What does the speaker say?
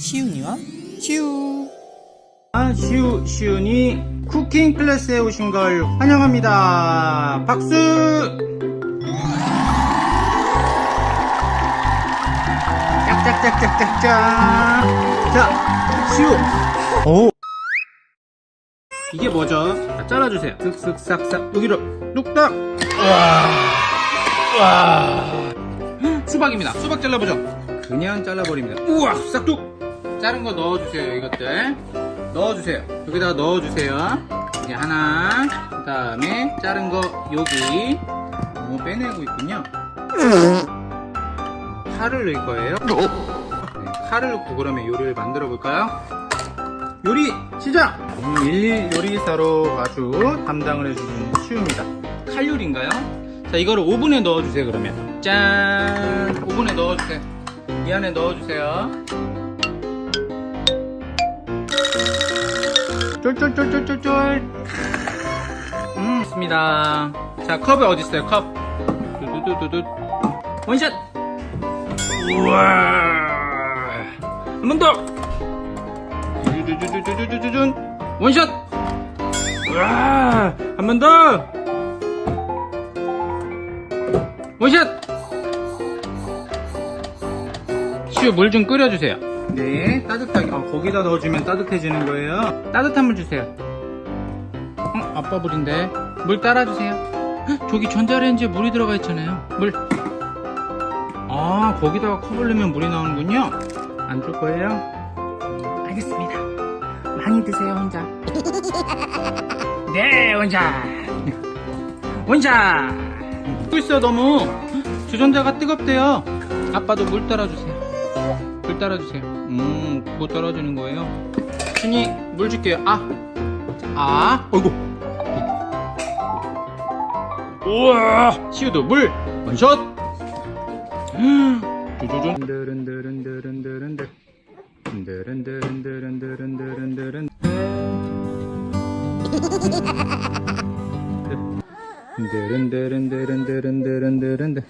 시윤이와 시우 아, 시우, 시윤이 쿠킹 클래스에 오신 걸 환영합니다. 박수! 짝짝짝짝짝짝. 자, 시우. 오. 이게 뭐죠? 자, 잘라주세요. 쓱쓱 싹싹. 여기로 뚝딱. 와. 와. 수박입니다. 수박 잘라보죠. 그냥 잘라버립니다. 우와, 싹둑. 자른 거 넣어주세요. 이것들. 넣어주세요. 여기다가 넣어주세요. 이제 하나. 그 다음에 자른 거 여기. 뭐 빼내고 있군요. 파를 넣을 거예요. 네, 파를 넣고 그러면 요리를 만들어 볼까요? 요리 시작! 음, 일일 요리사로 아주 담당을 해주는 시우입니다. 칼 요리인가요? 자, 이거를 오븐에 넣어주세요, 그러면. 짠! 오븐에 넣어주세요. 이 안에 넣어주세요. 쫄쫄쫄쫄쫄쫄. 음, 좋습니다. 자, 컵이 어딨어요, 컵? 두두두두두. 원샷! 우와! 한번 더! 두두두두두두두둔. 원샷! 우와! 한번 더! 원샷! 시우 물좀 끓여주세요. 네, 따뜻하게. 아, 거기다 넣어주면 따뜻해지는 거예요. 따뜻한 물 주세요. 어, 아빠 물인데. 물 따라주세요. 헉, 저기 전자레인지에 물이 들어가 있잖아요. 물. 아, 거기다가 컵을 넣으면 물이 나오는군요. 안 줄 거예요? 음, 알겠습니다. 많이 드세요, 혼자. 네, 혼자. 혼자. 뜨고 있어, 너무. 주전자가 뜨겁대요. 아빠도 물 따라주세요. 줄 따라주세요. 음, 뭐 따라주는 거예요? 준이, 물 줄게요. 아! 아! 어이구! 우와! 시우도 물! 원샷! 두두둔. 흔들흔들흔들흔들흔들. 흔들흔들흔들흔들흔들흔들. 흔들흔들흔들흔들흔들흔들.